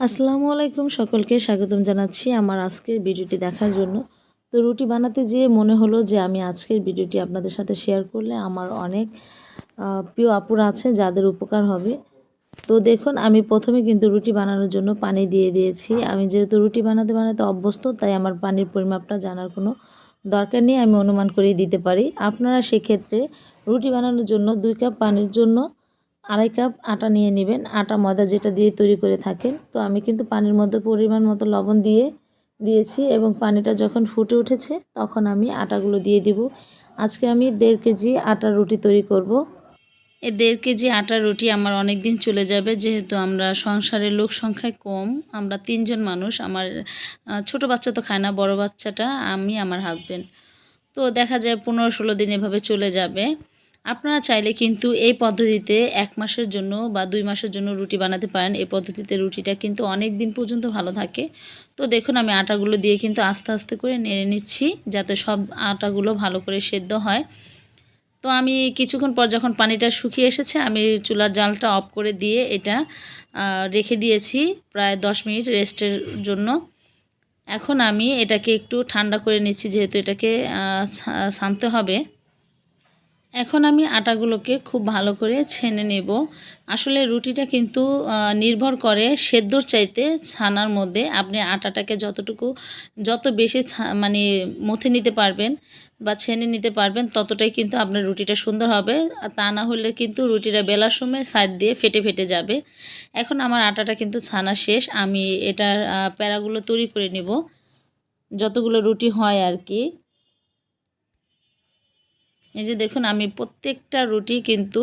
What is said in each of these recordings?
আসসালামু আলাইকুম সকলকে স্বাগতম জানাচ্ছি আমার আজকের ভিডিওটি দেখার জন্য। তো রুটি বানাতে যেয়ে মনে হলো যে আমি আজকের ভিডিওটি আপনাদের সাথে শেয়ার করলে আমার অনেক প্রিয় আপুরা আছে যাদের উপকার হবে। তো দেখুন, আমি প্রথমে কিন্তু রুটি বানানোর জন্য পানি দিয়ে দিয়েছি। আমি যেহেতু রুটি বানাতে বানাতে অভ্যস্ত, তাই আমার পানির পরিমাপটা জানার কোনো দরকার নেই, আমি অনুমান করে দিতে পারি। আপনারা সেক্ষেত্রে রুটি বানানোর জন্য দুই কাপ পানির জন্য আড়াই কাপ আটা নিয়ে নেবেন। আটা ময়দা যেটা দিয়ে তৈরি করে থাকেন। তো আমি কিন্তু পানির মধ্যে পরিমাণ মতো লবণ দিয়ে দিয়েছি এবং পানিটা যখন ফুটে উঠেছে তখন আমি আটাগুলো দিয়ে দিব। আজকে আমি দেড় কেজি আটার রুটি তৈরি করব। এ দেড় কেজি আটার রুটি আমার অনেক দিন চলে যাবে। যেহেতু আমরা সংসারের লোক সংখ্যায় কম, আমরা তিনজন মানুষ, আমার ছোট বাচ্চা তো খায় না, বড় বাচ্চাটা আমি, আমার হাজবেন্ড তো দেখা যায় পনেরো ষোলো দিন এভাবে চলে যাবে। আপনারা চাইলে কিন্তু এই পদ্ধতিতে এক মাসের জন্য বা দুই মাসের জন্য রুটি বানাতে পারেন। এই পদ্ধতিতে রুটিটা কিন্তু অনেক দিন পর্যন্ত ভালো থাকে। তো দেখুন, আমি আটাগুলো দিয়ে কিন্তু আস্তে আস্তে করে নেড়ে নিচ্ছি যাতে সব আটাগুলো ভালো করে সেদ্ধ হয়। তো আমি কিছুক্ষণ পর যখন পানিটা শুকিয়ে এসেছে, আমি চুলার জালটা অফ করে দিয়ে এটা রেখে দিয়েছি প্রায় দশ মিনিট রেস্টের জন্য। এখন আমি এটাকে একটু ঠান্ডা করে নিচ্ছি, যেহেতু এটাকে ছানতে হবে। এখন আমি আটাগুলোকে খুব ভালো করে ছেনে নেব। আসলে রুটিটা কিন্তু নির্ভর করে সেদ্ধর চাইতে ছানার মধ্যে। আপনি আটাটাকে যতটুকু, যত বেশি মানে মথে নিতে পারবেন বা ছেনে নিতে পারবেন, ততটাই কিন্তু আপনার রুটিটা সুন্দর হবে। আর তা না হলে কিন্তু রুটিটা বেলার সময় সাইড দিয়ে ফেটে ফেটে যাবে। এখন আমার আটাটা কিন্তু ছানা শেষ। আমি এটার প্যারাগুলো তৈরি করে নিব। যতগুলো রুটি হয় আর কি। এই যে দেখুন, আমি প্রত্যেকটা রুটি কিন্তু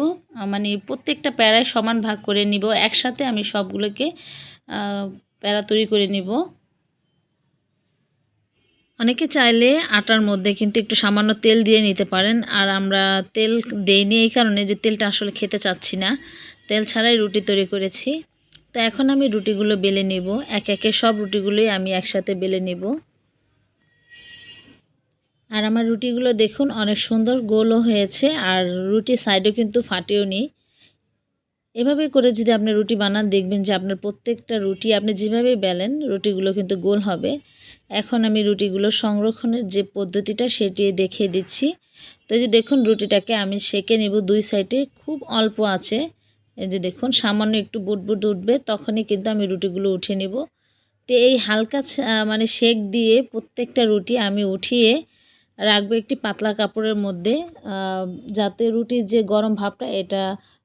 মানে প্রত্যেকটা প্যারায় সমান ভাগ করে নিব। একসাথে আমি সবগুলোকে প্যারা তৈরি করে নিব। অনেকে চাইলে আটার মধ্যে কিন্তু একটু সামান্য তেল দিয়ে নিতে পারেন। আর আমরা তেল দেইনি এই কারণে যে তেলটা আসলে খেতে চাচ্ছি না। তেল ছাড়াই রুটি তৈরি করেছি। তো এখন আমি রুটিগুলো বেলে নেব। এক একে সব রুটিগুলোই আমি একসাথে বেলে নেব। আর আমার রুটিগুলো দেখুন, অনেক সুন্দর গোলও হয়েছে, আর রুটি সাইডও কিন্তু ফাটেও নি। এভাবে করে যদি আপনি রুটি বানান, দেখবেন যে আপনার প্রত্যেকটা রুটি আপনি যেভাবে বেলেন, রুটিগুলো কিন্তু গোল হবে। এখন আমি রুটিগুলো সংরক্ষণের যে পদ্ধতিটা সেটি দেখিয়ে দিচ্ছি। তো যে দেখুন, রুটিটাকে আমি সেকে নেব দুই সাইডে খুব অল্প আছে। এই যে দেখুন, সামান্য একটু বুট বুট উঠবে, তখনই কিন্তু আমি রুটিগুলো উঠিয়ে নেব। তো এই হালকা মানে সেক দিয়ে প্রত্যেকটা রুটি আমি উঠিয়ে রাখব একটি পাতলা কাপড়ের মধ্যে যাতে রুটির যে গরম ভাবটা এটা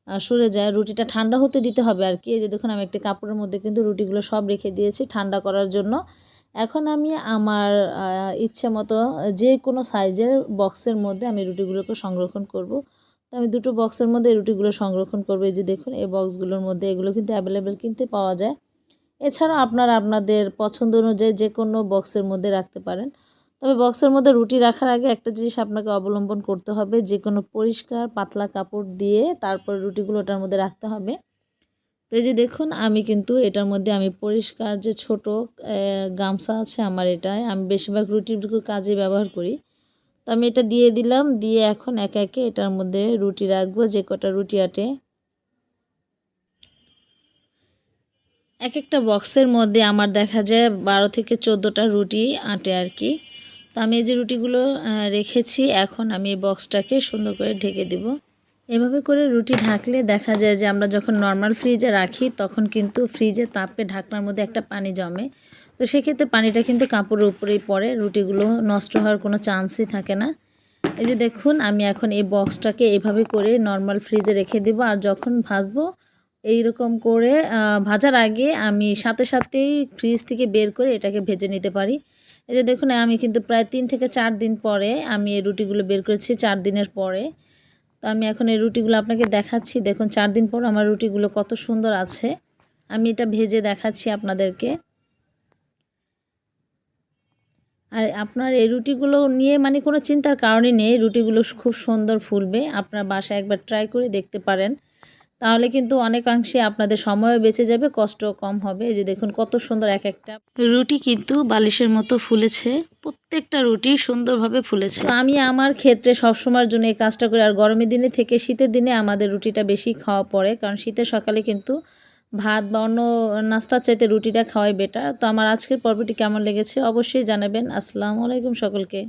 সরে যায়। রুটিটা ঠান্ডা হতে দিতে হবে আর কি। এই যে দেখুন, আমি একটি কাপড়ের মধ্যে কিন্তু রুটিগুলো সব রেখে দিয়েছি ঠান্ডা করার জন্য। এখন আমি আমার ইচ্ছে মতো যে কোনো সাইজের বক্সের মধ্যে আমি রুটিগুলোকে সংরক্ষণ করব। তো আমি দুটো বক্সের মধ্যে রুটিগুলো সংরক্ষণ করব। এই যে দেখুন, এই বক্সগুলোর মধ্যে এগুলো কিন্তু অ্যাভেলেবেল কিনতে পাওয়া যায়। এছাড়া আপনারা আপনাদের পছন্দ অনুযায়ী যে কোনো বক্সের মধ্যে রাখতে পারেন। তবে বক্সের মধ্যে রুটি রাখার আগে একটা জিনিস আপনাকে অবলম্বন করতে হবে যে কোনো পরিষ্কার পাতলা কাপড় দিয়ে তারপর রুটিগুলো ওটার মধ্যে রাখতে হবে। তো এই যে দেখুন, আমি কিন্তু এটার মধ্যে আমি পরিষ্কার যে ছোট গামছা আছে আমার এটায়, আমি বেশিরভাগ রুটির কাজে ব্যবহার করি। তো আমি এটা দিয়ে দিলাম, দিয়ে এখন একে একে এটার মধ্যে রুটি রাখব, যে কটা রুটি আটে। এক একটা বক্সের মধ্যে আমার দেখা যায় বারো থেকে চোদ্দোটা রুটি আটে আর কি। তো আমি এই যে রুটিগুলো রেখেছি, এখন আমি এই বক্সটাকে সুন্দর করে ঢেকে দেব। এভাবে করে রুটি ঢাকলে দেখা যায় যে আমরা যখন নর্মাল ফ্রিজে রাখি, তখন কিন্তু ফ্রিজে তাপে ঢাকনার মধ্যে একটা পানি জমে। তো সেক্ষেত্রে পানিটা কিন্তু কাপড়ের উপরেই পড়ে, রুটিগুলো নষ্ট হওয়ার কোনো চান্সই থাকে না। এই যে দেখুন, আমি এখন এই বক্সটাকে এভাবে করে নর্মাল ফ্রিজে রেখে দেবো, আর যখন ভাজবো, এইরকম করে ভাজার আগে আমি সাথে সাথেই ফ্রিজ থেকে বের করে এটাকে ভেজে নিতে পারি। এই যে দেখুন, আমি কিন্তু প্রায় তিন থেকে চার দিন পরে আমি এই রুটিগুলো বের করেছি, চার দিনের পরে। তো আমি এখন এই রুটিগুলো আপনাকে দেখাচ্ছি। দেখুন, চার দিন পর আমার রুটিগুলো কত সুন্দর আছে। আমি এটা ভেজে দেখাচ্ছি আপনাদেরকে। আর আপনার এই রুটিগুলো নিয়ে মানে কোনো চিন্তার কারণই নেই, রুটিগুলো খুব সুন্দর ফুলবে। আপনার বাসায় একবার ট্রাই করে দেখতে পারেন। তাহলে কিন্তু অনেকাংশে আপনাদের সময়ও বেঁচে যাবে, কষ্টও কম হবে। যে দেখুন কত সুন্দর এক একটা রুটি কিন্তু বালিশের মতো ফুলেছে, প্রত্যেকটা রুটি সুন্দরভাবে ফুলেছে। আমি আমার ক্ষেত্রে সবসময়ের জন্য এই কাজটা করি, আর গরমের দিনে থেকে শীতের দিনে আমাদের রুটিটা বেশি খাওয়া পড়ে, কারণ শীতের সকালে কিন্তু ভাত বা অন্য নাস্তার চাইতে রুটিটা খাওয়াই বেটার তো আমার আজকের পর্বটি কেমন লেগেছে অবশ্যই জানাবেন। আসসালামু আলাইকুম সকলকে।